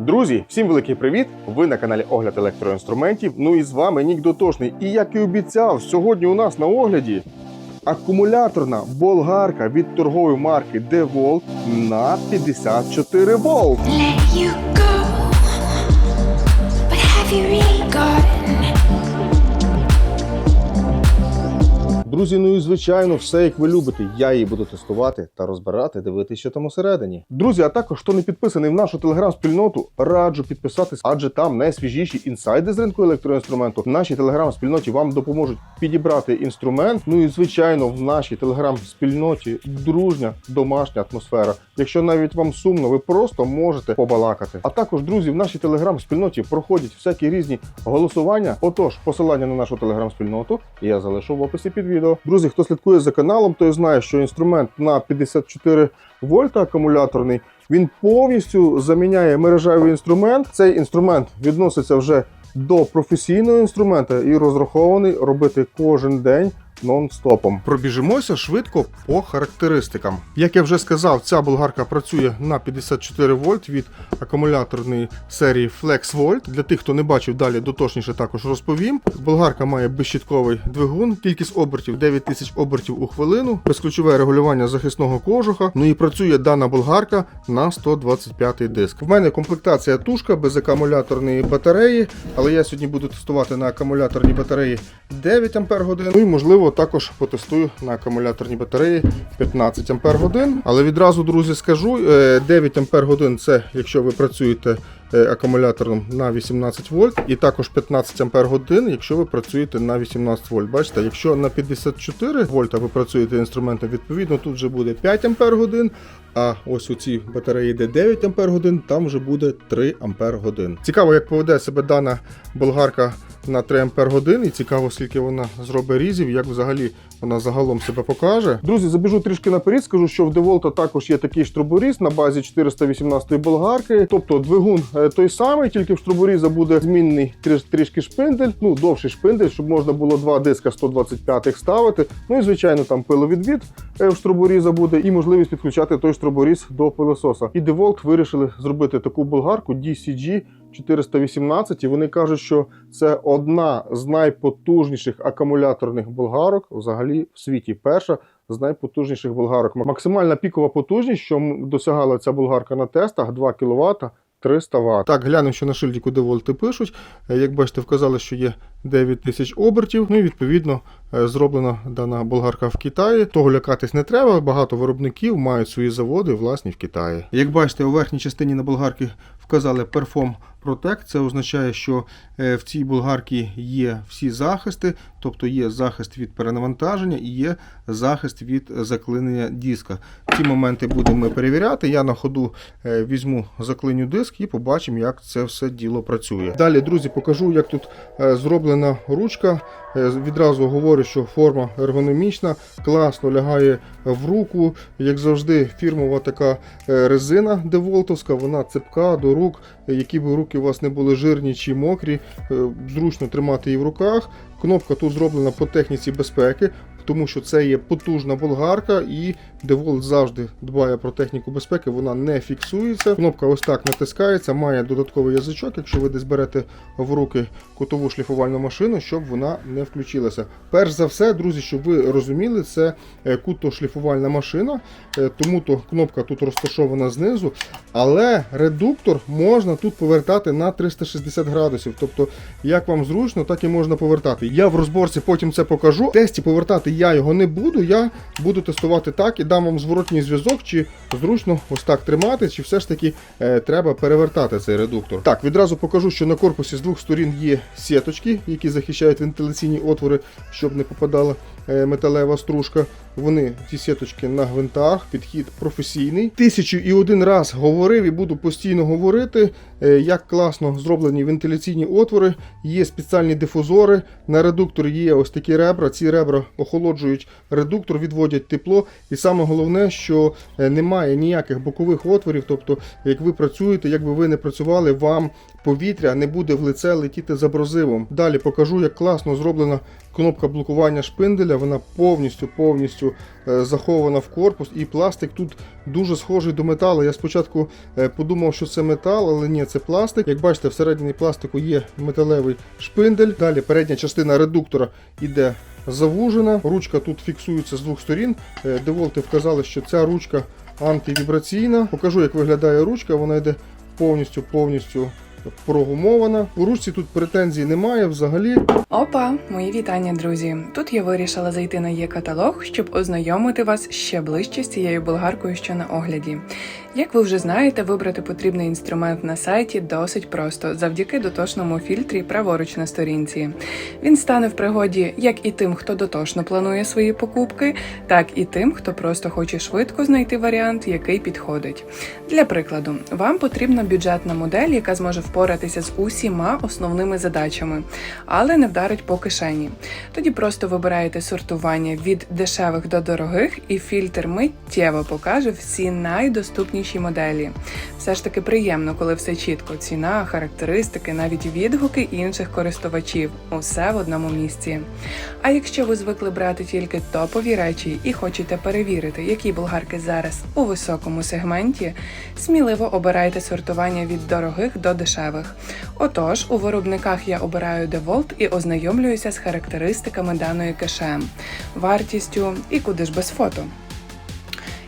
Друзі, всім великий привіт! Ви на каналі Огляд електроінструментів. Ну і з вами Нік Дотошний. І як і обіцяв, сьогодні у нас на огляді акумуляторна болгарка від торгової марки DeWalt на 54 Волт. let you go. But have you really gotten Друзі, ну і звичайно, все як ви любите. Я її буду тестувати та розбирати, дивитися, що там усередині. Друзі, а також хто не підписаний в нашу телеграм-спільноту, раджу підписатись, адже там найсвіжіші інсайди з ринку електроінструменту. В нашій телеграм-спільноті вам допоможуть підібрати інструмент. Ну і звичайно, в нашій телеграм-спільноті дружня домашня атмосфера. Якщо навіть вам сумно, ви просто можете побалакати. А також, друзі, в нашій телеграм-спільноті проходять всякі різні голосування. Отож, посилання на нашу телеграм-спільноту я залишу в описі під відео. Друзі, хто слідкує за каналом, той знає, що інструмент на 54 вольта акумуляторний. Він повністю заміняє мережевий інструмент. Цей інструмент відноситься вже до професійного інструмента і розрахований робити кожен день нон-стопом. Пробіжимося швидко по характеристикам. Як я вже сказав, ця болгарка працює на 54 вольт від акумуляторної серії FlexVolt. Для тих, хто не бачив далі, дотошніше також розповім. Болгарка має безщітковий двигун, кількість обертів 9000 обертів у хвилину, безключове регулювання захисного кожуха. Ну і працює дана болгарка на 125 диск. В мене комплектація тушка без акумуляторної батареї, але я сьогодні буду тестувати на акумуляторній батареї 9 Ах. Ну і можливо також потестую на акумуляторній батареї 15 Ах. Але відразу, друзі, скажу, е, 9 Ах це якщо ви працюєте е, акумулятором на 18 вольт, і також 15 Ах, якщо ви працюєте на 18 вольт. Бачите, якщо на 54 вольта ви працюєте інструментом, відповідно тут вже буде 5 Ах, а ось у цій батареї, де 9 Ах, там вже буде 3 Ах. Цікаво, як поведе себе дана болгарка на 3 Ах, і цікаво, скільки вона зробить різів, як взагалі вона загалом себе покаже. Друзі, забіжу трішки наперед, скажу, що в DeWalt також є такий штроборіз на базі 418 болгарки. Тобто двигун е, той самий, тільки в штроборіза буде змінний трішки шпиндель, ну довший шпиндель, щоб можна було два диска 125 ставити. Ну і звичайно, там пиловідвід е, в штроборіза буде, і можливість підключати той штроборіз до пилососа. І DeWalt вирішили зробити таку болгарку DCG 418, і вони кажуть, що це одна з найпотужніших акумуляторних болгарок взагалі в світі. Перша з найпотужніших болгарок. Максимальна пікова потужність, що досягала ця болгарка на тестах 2 кВт. 300 Вт. Так, глянемо, що на шильдику девольти пишуть. Е, Як бачите, вказали, що є 9000 обертів. Ну і відповідно е, зроблена дана болгарка в Китаї. Того лякатись не треба. Багато виробників мають свої заводи власні в Китаї. Як бачите, у верхній частині на болгарки вказали Perform Protect. Це означає, що е, в цій болгарці є всі захисти, тобто є захист від перенавантаження і є захист від заклинення диска. Ці моменти будемо перевіряти. Я на ходу е, візьму заклиню диск і побачимо, як це все діло працює. Далі, друзі, покажу, як тут е, зроблена ручка. Е, Відразу говорю, що форма ергономічна, класно лягає в руку. Як завжди, фірмова така е, резина деволтовська, вона цепка до рук, які б руки у вас не були жирні чи мокрі, е, зручно тримати її в руках. Кнопка тут зроблена по техніці безпеки, тому що це є потужна болгарка, і DeWalt завжди дбає про техніку безпеки, вона не фіксується. Кнопка ось так натискається, має додатковий язичок, якщо ви десь берете в руки кутову шліфувальну машину, щоб вона не включилася. Перш за все, друзі, щоб ви розуміли, це е, кутошліфувальна машина, е, тому то кнопка тут розташована знизу, але редуктор можна тут повертати на 360 градусів. Тобто, як вам зручно, так і можна повертати. Я в розборці потім це покажу. В тесті повертати я його не буду. Я буду тестувати так і дам вам зворотній зв'язок, чи зручно ось так тримати, чи все ж таки е, треба перевертати цей редуктор. Так, відразу покажу, що на корпусі з двох сторін є сіточки, які захищають вентиляційні отвори, щоб не попадала е, металева стружка. Вони ці сіточки на гвинтах, підхід професійний. Тисячу і один раз говорив і буду постійно говорити, е, як класно зроблені вентиляційні отвори. Є спеціальні дифузори. На редукторі є ось такі ребра. Ці ребра охолоджують редуктор, відводять тепло. І саме головне, що е, немає ніяких бокових отворів. Тобто, як ви працюєте, як би ви не працювали, вам повітря не буде в лице летіти з абразивом. Далі покажу, як класно зроблена кнопка блокування шпинделя. вона повністю повністю е, захована в корпус, і пластик тут дуже схожий до металу. Я спочатку е, подумав, що це метал, але ні, це пластик. Як бачите, всередині пластику є металевий шпиндель. Далі передня частина редуктора іде завужена. Ручка тут фіксується з двох сторін. Е, Деволти вказали, що ця ручка антивібраційна. Покажу, як виглядає ручка. Вона йде повністю повністю прогумована. У ручці тут претензій немає взагалі. Опа, мої вітання, друзі! Тут я вирішила зайти на є каталог, щоб ознайомити вас ще ближче з цією болгаркою, що на огляді. Як ви вже знаєте, вибрати потрібний інструмент на сайті досить просто завдяки дотошному фільтрі праворуч на сторінці. Він стане в пригоді як і тим, хто дотошно планує свої покупки, так і тим, хто просто хоче швидко знайти варіант, який підходить. Для прикладу, вам потрібна бюджетна модель, яка зможе впоратися з усіма основними задачами, але не вдарить по кишені. Тоді просто вибираєте сортування від дешевих до дорогих, і фільтр миттєво покаже всі найдоступніші моделі. Все ж таки приємно, коли все чітко: ціна, характеристики, навіть відгуки інших користувачів усе в одному місці. А якщо ви звикли брати тільки топові речі і хочете перевірити, які болгарки зараз у високому сегменті, сміливо обирайте сортування від дорогих до дешевих. Отож, у виробниках я обираю DeWalt і ознайомлююся з характеристиками даної кеше, вартістю і куди ж без фото.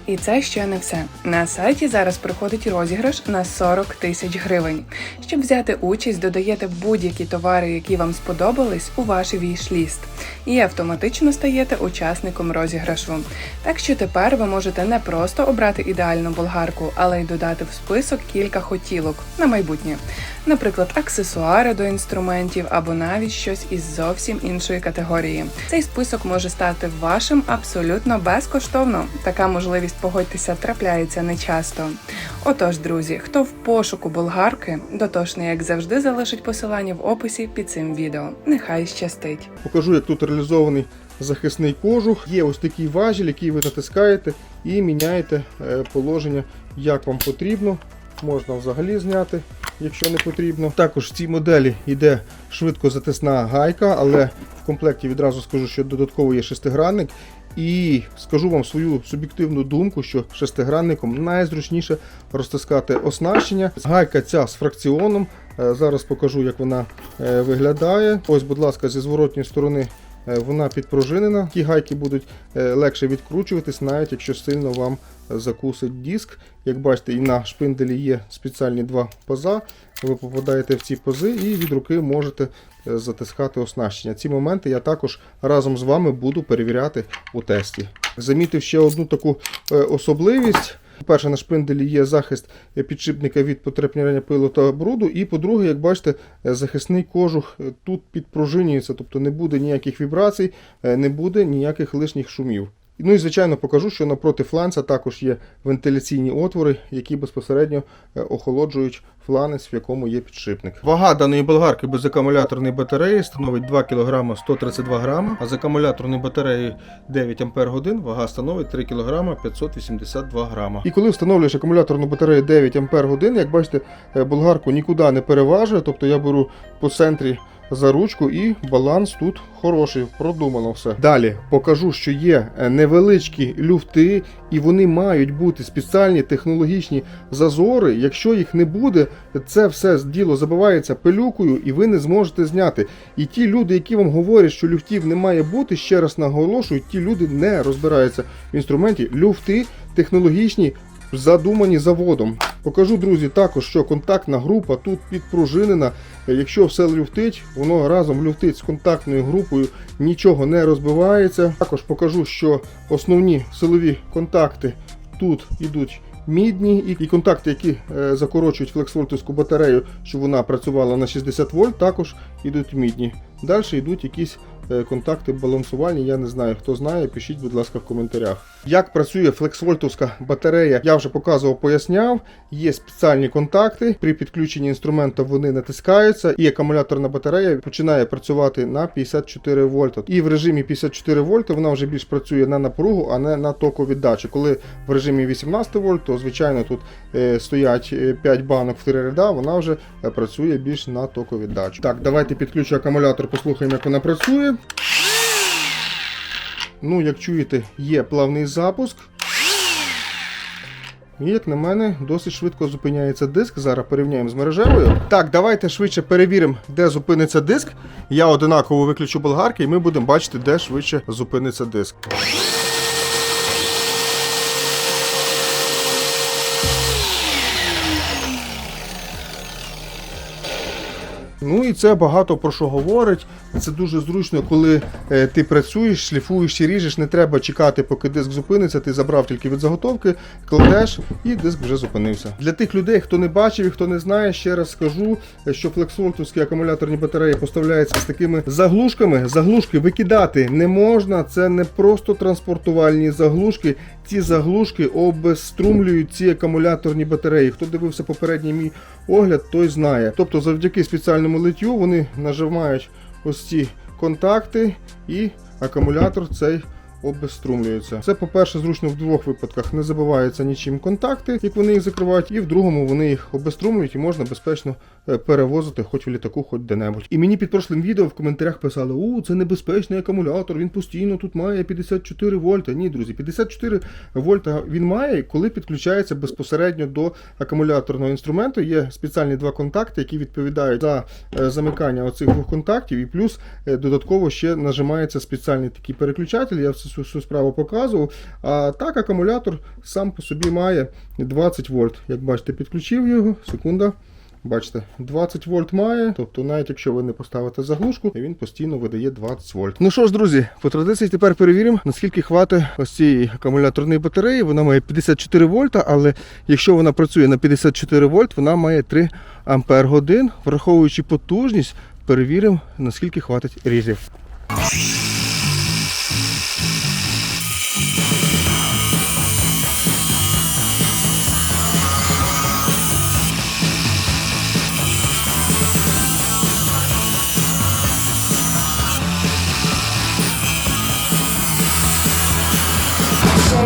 І це ще не все. На сайті зараз проходить розіграш на 40 тисяч гривень. Щоб взяти участь, додаєте будь-які товари, які вам сподобались, у ваш віш-ліст, і автоматично стаєте учасником розіграшу. Так що тепер ви можете не просто обрати ідеальну болгарку, але й додати в список кілька хотілок на майбутнє, наприклад, аксесуари до інструментів або навіть щось із зовсім іншої категорії. Цей список може стати вашим абсолютно безкоштовно. Така можливість, погодьтеся, трапляється нечасто. Отож, друзі, хто в пошуку болгарки, дотошний, як завжди, залишить посилання в описі під цим відео. Нехай щастить. Покажу, як тут реалізований захисний кожух. Є ось такий важіль, який ви натискаєте і міняєте е, положення, як вам потрібно. Можна взагалі зняти, якщо не потрібно. Також в цій моделі йде швидко затисна гайка, але в комплекті відразу скажу, що додатково є шестигранник. І скажу вам свою суб'єктивну думку, що шестигранником найзручніше розтискати оснащення. Гайка ця з фракціоном. Е, Зараз покажу, як вона е, виглядає. Ось, будь ласка, зі зворотньої сторони е, вона підпружинена. Ті гайки будуть легше відкручуватись, навіть якщо сильно вам закусить диск. Як бачите, і на шпинделі є спеціальні два паза. Ви попадаєте в ці пази і від руки можете е, затискати оснащення. Ці моменти я також разом з вами буду перевіряти у тесті. Замітив ще одну таку е, особливість. По-перше, на шпинделі є захист підшипника від потрапляння пилу та бруду. І по-друге, як бачите, е, захисний кожух тут підпружинюється, тобто не буде ніяких вібрацій, не буде ніяких лишніх шумів. Ну і звичайно покажу, що напроти фланця також є вентиляційні отвори, які безпосередньо е, охолоджують фланець, в якому є підшипник. Вага даної болгарки без акумуляторної батареї становить 2 кг 132 г, а з акумуляторної батареї 9 Ампер годин вага становить 3 кг 582 г. І коли встановлюєш акумуляторну батарею 9 Ампер годин, як бачите, е, болгарку нікуди не переважує, тобто я беру по центрі за ручку і баланс тут хороший, продумано все. Далі покажу, що є е, невеличкі люфти, і вони мають бути спеціальні технологічні зазори. Якщо їх не буде, це все діло забивається пилюкою, і ви не зможете зняти. І ті люди, які вам говорять, що люфтів не має бути, ще раз наголошую, ті люди не розбираються в інструменті. Люфти технологічні задумані заводом. Покажу, друзі, також, що контактна група тут підпружинена. Якщо все люфтить, воно разом люфтить з контактною групою, нічого не розбивається. Також покажу, що основні силові контакти тут йдуть. Мідні і, контакти, які е, закорочують флексвольтовську батарею, щоб вона працювала на 60 вольт, також йдуть мідні. Далі йдуть якісь е, контакти балансувальні. Я не знаю, хто знає, пишіть, будь ласка, в коментарях. Як працює флексвольтовська батарея, я вже показував, поясняв. Є спеціальні контакти. При підключенні інструмента вони натискаються, і акумуляторна батарея починає працювати на 54 вольта. І в режимі 54 вольта вона вже більш працює на напругу, а не на токовіддачу. Коли в режимі 18 вольт, то звичайно тут е, стоять е, 5 банок в три ряда, вона вже е, працює більш на токовіддачу. Так, давайте підключу акумулятор, послухаємо, як вона працює. Ну, як чуєте, є плавний запуск. І, як на мене, досить швидко зупиняється диск. Зараз порівняємо з мережевою. Так, давайте швидше перевіримо, де зупиниться диск. Я одинаково виключу болгарки, і ми будемо бачити, де швидше зупиниться диск. Ну і це багато про що говорить. Це дуже зручно, коли е, ти працюєш, шліфуєш чи ріжеш, не треба чекати, поки диск зупиниться. Ти забрав тільки від заготовки, кладеш, і диск вже зупинився. Для тих людей, хто не бачив і хто не знає, ще раз скажу, що флексолтовські акумуляторні батареї поставляються з такими заглушками. Заглушки викидати не можна. Це не просто транспортувальні заглушки. Ці заглушки обезструмлюють ці акумуляторні батареї. Хто дивився попередній мій огляд, той знає. Тобто, завдяки спеціальному литтю вони нажимають ось ці контакти, і акумулятор цей обезструмлюється. Це, по-перше, зручно в двох випадках. Не забиваються нічим контакти, як вони їх закривають, і в другому вони їх обезструмлюють і можна безпечно перевозити хоч в літаку, хоч де-небудь. І мені під прошлим відео в коментарях писали: у це небезпечний акумулятор, він постійно тут має 54 вольта. Ні, друзі, 54 вольта він має, коли підключається безпосередньо до акумуляторного інструменту. Є спеціальні два контакти, які відповідають за е, замикання оцих двох контактів, і плюс е, додатково ще нажимається спеціальний такий переключатель. Я всю всю справу показував. А так акумулятор сам по собі має 20 вольт. Як бачите, підключив його. Секунда. Бачите, 20 вольт має, тобто навіть якщо ви не поставите заглушку, він постійно видає 20 вольт. Ну що ж, друзі, по традиції тепер перевіримо, наскільки хватить ось цієї акумуляторної батареї. Вона має 54 вольта, але якщо вона працює на 54 вольт, вона має 3 ампер годин. Враховуючи потужність, перевіримо, наскільки хватить різів.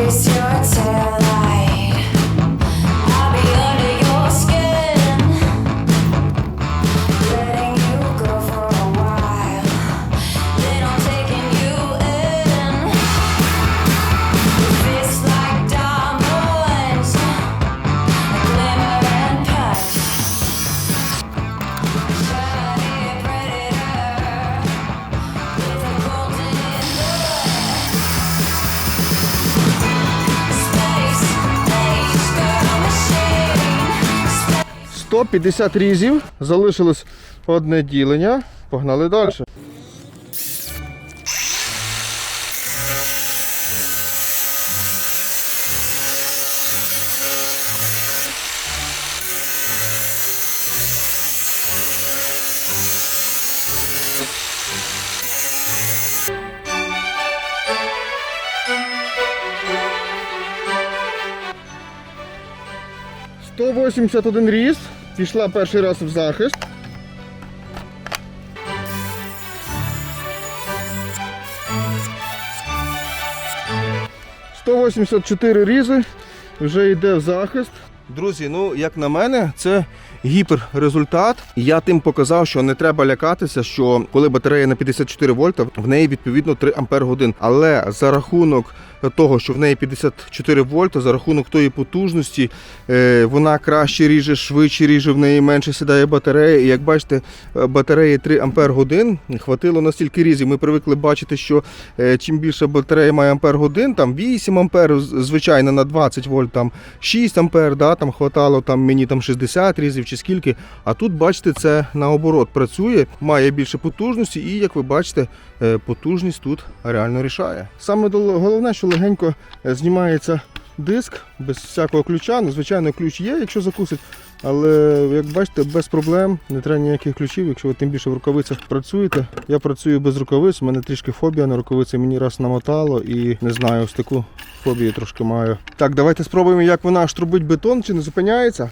Always young. 150 різів, залишилось одне ділення. Погнали далі. Сто вісімдесят один різ. Пішла перший раз в захист. Сто вісімдесят чотири різи. Вже йде в захист. Друзі, ну як на мене, це гіперрезультат. Я тим показав, що не треба лякатися, що коли батарея на 54 вольта, в неї відповідно 3 ампер годин. Але за рахунок того, що в неї 54 вольта, за рахунок тої потужності, е, вона краще ріже, швидше ріже, в неї менше сідає батарея. І як бачите, е, батареї 3 ампер годин хватило на стільки різів. Ми привикли бачити, що е, чим більше батарея має ампер годин, там 8 ампер, звичайно, на 20 вольт, там 6 ампер, да, там хватало там мені там 60 різів чи скільки. А тут, бачите, це наоборот працює, має більше потужності, і як ви бачите, е, потужність тут реально рішає. Саме головне, що легенько е, знімається диск без всякого ключа. Ну, звичайно, ключ є, якщо закусить. Але як бачите, без проблем, не треба ніяких ключів, якщо ви тим більше в рукавицях працюєте. Я працюю без рукавиць, у мене трішки фобія на рукавиці, мені раз намотало і не знаю, ось таку фобію трошки маю. Так, давайте спробуємо, як вона штрубить бетон, чи не зупиняється.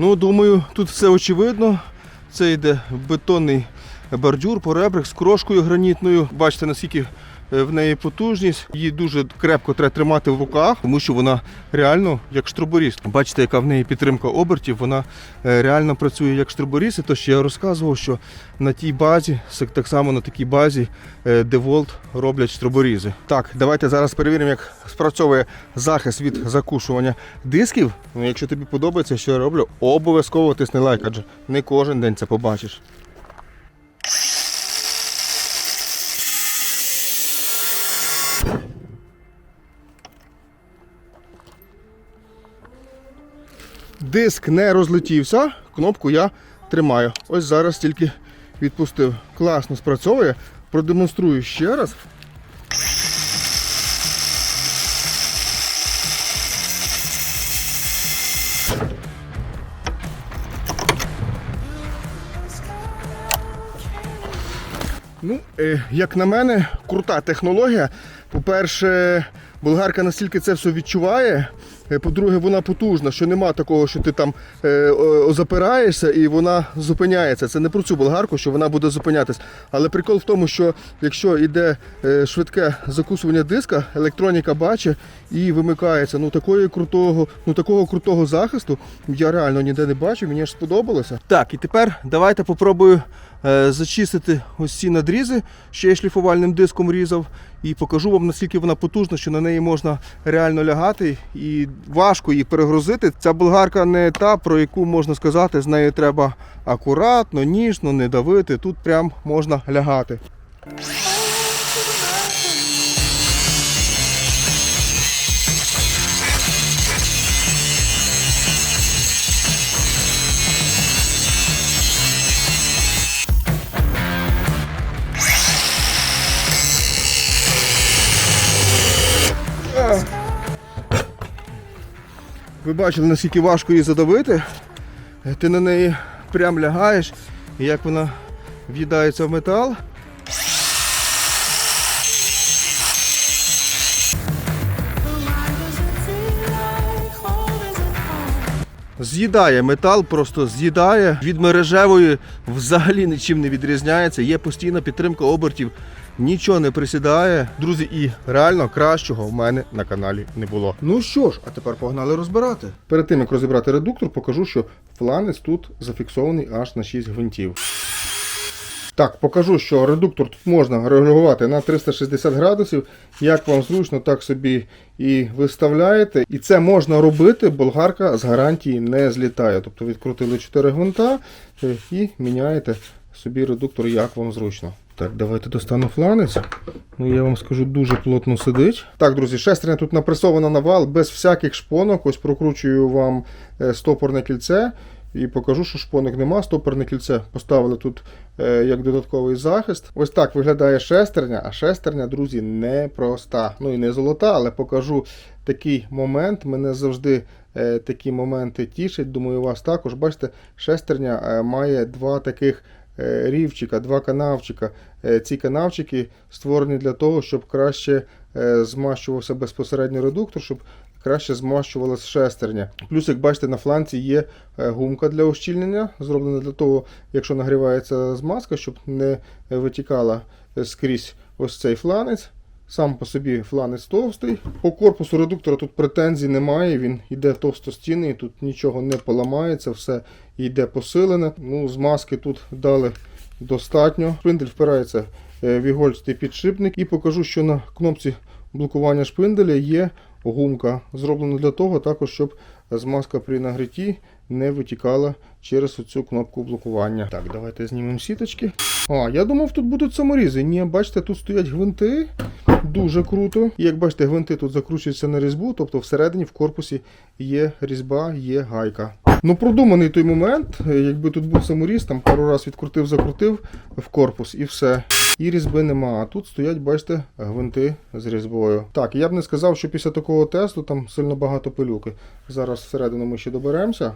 Ну, думаю, тут все очевидно. Це йде бетонний бордюр поребрик з крошкою гранітною. Бачите, наскільки в неї потужність. Її дуже крепко треба тримати в руках, тому що вона реально як штроборіз. Бачите, яка в неї підтримка обертів, вона е, реально працює як штроборіз. І то, що я розказував, що на тій базі, так само на такій базі, е, DeWalt роблять штроборізи. Так, давайте зараз перевіримо, як спрацьовує захист від закушування дисків. Ну, якщо тобі подобається, що я роблю, обов'язково тисни лайк, адже не кожен день це побачиш. Диск не розлетівся, кнопку я тримаю. Ось зараз тільки відпустив. Класно спрацьовує. Продемонструю ще раз. Ну, е, як на мене, крута технологія. По-перше, болгарка настільки це все відчуває. Е, По-друге, вона потужна, що нема такого, що ти там е, запираєшся і вона зупиняється. Це не про цю болгарку, що вона буде зупинятись. Але прикол в тому, що якщо йде е, швидке закусування диска, електроніка бачить і вимикається. Ну такої крутого, ну такого крутого захисту я реально ніде не бачу. Мені аж сподобалося. Так, і тепер давайте попробую зачистити ось ці надрізи, що я шліфувальним диском різав, і покажу вам наскільки вона потужна, що на неї можна реально лягати і важко її перегрузити. Ця болгарка не та, про яку можна сказати, з нею треба акуратно, ніжно, не давити. Тут прям можна лягати. Ви бачили, наскільки важко її задавити. Ти на неї прям лягаєш, як вона в'їдається в метал. З'їдає метал, просто з'їдає. Від мережевої взагалі нічим не відрізняється. Є постійна підтримка обертів, нічого не присідає. Друзі, і реально кращого в мене на каналі не було. Ну що ж, а тепер погнали розбирати. Перед тим як розібрати редуктор, покажу, що фланець тут зафіксований аж на 6 гвинтів. Так, покажу, що редуктор тут можна регулювати на 360 градусів. Як вам зручно, так собі і виставляєте. І це можна робити, болгарка з гарантії не злітає. Тобто відкрутили 4 гвинта е, і міняєте собі редуктор, як вам зручно. Так, давайте достану фланець. Ну, я вам скажу, дуже плотно сидить. Так, друзі, шестерня тут напресована на вал без всяких шпонок. Ось прокручую вам е, стопорне кільце. І покажу, що шпонок нема. Стопорне кільце поставили тут е, як додатковий захист. Ось так виглядає шестерня, а шестерня, друзі, непроста. Ну і не золота, але покажу такий момент. Мене завжди е, такі моменти тішать. Думаю, вас також. Бачите, шестерня е, має два таких рівчика, два канавчика. Е, ці канавчики створені для того, щоб краще е, змащувався безпосередньо редуктор, щоб краще змащувалася шестерня. Плюс, як бачите, на фланці є е, гумка для ущільнення, зроблена для того, якщо нагрівається змазка, щоб не витікала е, скрізь ось цей фланець. Сам по собі фланець товстий. По корпусу редуктора тут претензій немає, він йде товстостінний, тут нічого не поламається, все йде посилене. Ну, Змазки тут дали достатньо. Шпиндель впирається е, в ігольстий підшипник. І покажу, що на кнопці блокування шпинделя є гумка. Зроблена для того, також, щоб змазка при нагріті не витікала через оцю кнопку блокування. Так, давайте знімемо сіточки. А, я думав, тут будуть саморізи. Ні, бачите, тут стоять гвинти. Дуже круто. Як бачите, гвинти тут закручуються на різьбу, тобто всередині в корпусі є різьба, є гайка. Ну, продуманий той момент, якби тут був саморіз, там пару раз відкрутив, закрутив в корпус і все. І різьби нема. А тут стоять, бачите, гвинти з різьбою. Так, я б не сказав, що після такого тесту там сильно багато пилюки. Зараз всередину ми ще доберемося.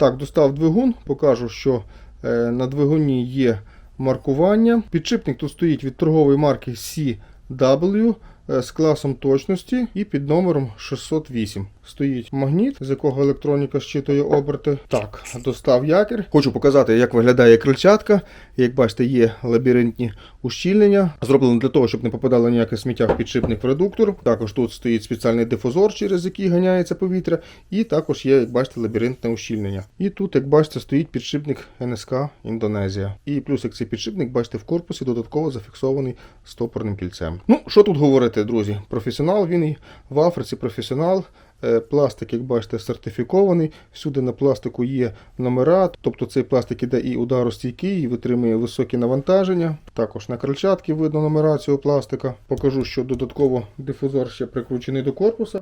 Так, достав двигун, покажу, що е, на двигуні є маркування. Підшипник тут стоїть від торгової марки CW. е, з класом точності і під номером 608. Стоїть магніт, з якого електроніка щитує оберти. Так, достав якір. Хочу показати, як виглядає крильчатка. Як бачите, є лабіринтні ущільнення. Зроблено для того, щоб не попадало ніяке сміття в підшипник в редуктор. Також тут стоїть спеціальний дифузор, через який ганяється повітря. І також є, як бачите, лабіринтне ущільнення. І тут, як бачите, стоїть підшипник НСК Індонезія. І плюс, як цей підшипник, бачите, в корпусі додатково зафіксований стопорним кільцем. Ну, що тут говорити, друзі? Професіонал він і в Африці професіонал. Е, Пластик, як бачите, сертифікований. Всюди на пластику є номера, тобто цей пластик іде і ударостійкий, і витримує високі навантаження. Також на крильчатки видно номера цього пластика. Покажу, що додатково дифузор ще прикручений до корпуса.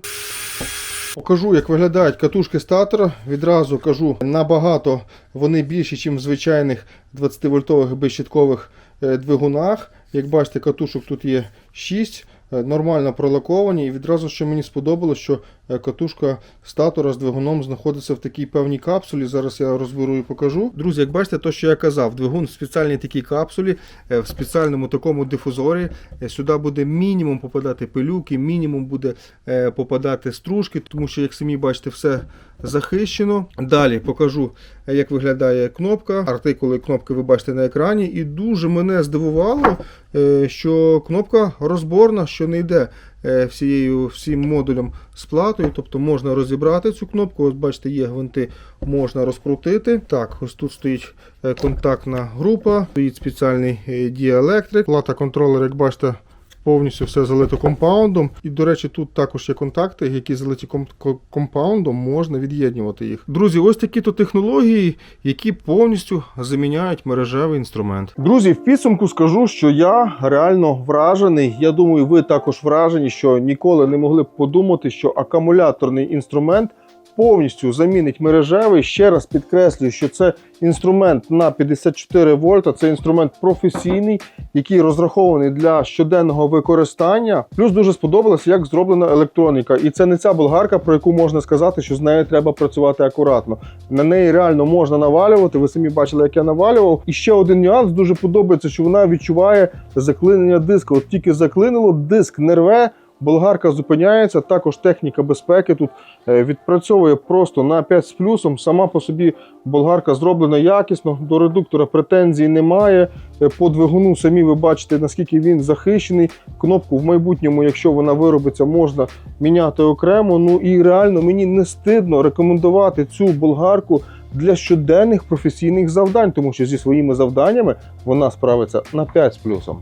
Покажу, як виглядають катушки статора. Відразу кажу, набагато вони більші, ніж в звичайних 20-вольтових безщиткових е, двигунах. Як бачите, катушок тут є 6, е, нормально пролаковані. І відразу, що мені сподобалось, що катушка статора з двигуном знаходиться в такій певній капсулі. Зараз я розберу і покажу. Друзі, як бачите, то, що я казав, двигун в спеціальній такій капсулі, е, в спеціальному такому дифузорі. Е, Сюди буде мінімум попадати пилюки, мінімум буде е, попадати стружки, тому що, як самі бачите, все захищено. Далі покажу, е, як виглядає кнопка. Артикули кнопки ви бачите на екрані. І дуже мене здивувало, е, що кнопка розборна, що не йде е, всією, всім модулем з платою. Тобто можна розібрати цю кнопку. Ось бачите, є гвинти, можна розкрутити. Так, ось тут стоїть е, контактна група, стоїть спеціальний е, діелектрик. Плата контролер, як бачите. Повністю все залито компаундом. І, до речі, тут також є контакти, які залиті ком- компаундом, можна від'єднувати їх. Друзі, ось такі то технології, які повністю заміняють мережевий інструмент. Друзі, в підсумку скажу, що я реально вражений. Я думаю, ви також вражені, що ніколи не могли б подумати, що акумуляторний інструмент повністю замінить мережевий. Ще раз підкреслюю, що це інструмент на 54 вольта. Це інструмент професійний, який розрахований для щоденного використання. Плюс дуже сподобалося, як зроблена електроніка. І це не ця болгарка, про яку можна сказати, що з нею треба працювати акуратно. На неї реально можна навалювати. Ви самі бачили, як я навалював. І ще один нюанс дуже подобається, що вона відчуває заклинення диска. От тільки заклинило, диск не рве. Болгарка зупиняється, також техніка безпеки тут е, відпрацьовує просто на 5 з плюсом. Сама по собі болгарка зроблена якісно, до редуктора претензій немає. Е, По двигуну самі ви бачите, наскільки він захищений. Кнопку в майбутньому, якщо вона виробиться, можна міняти окремо. Ну і реально мені не стидно рекомендувати цю болгарку для щоденних професійних завдань, тому що зі своїми завданнями вона справиться на 5 з плюсом.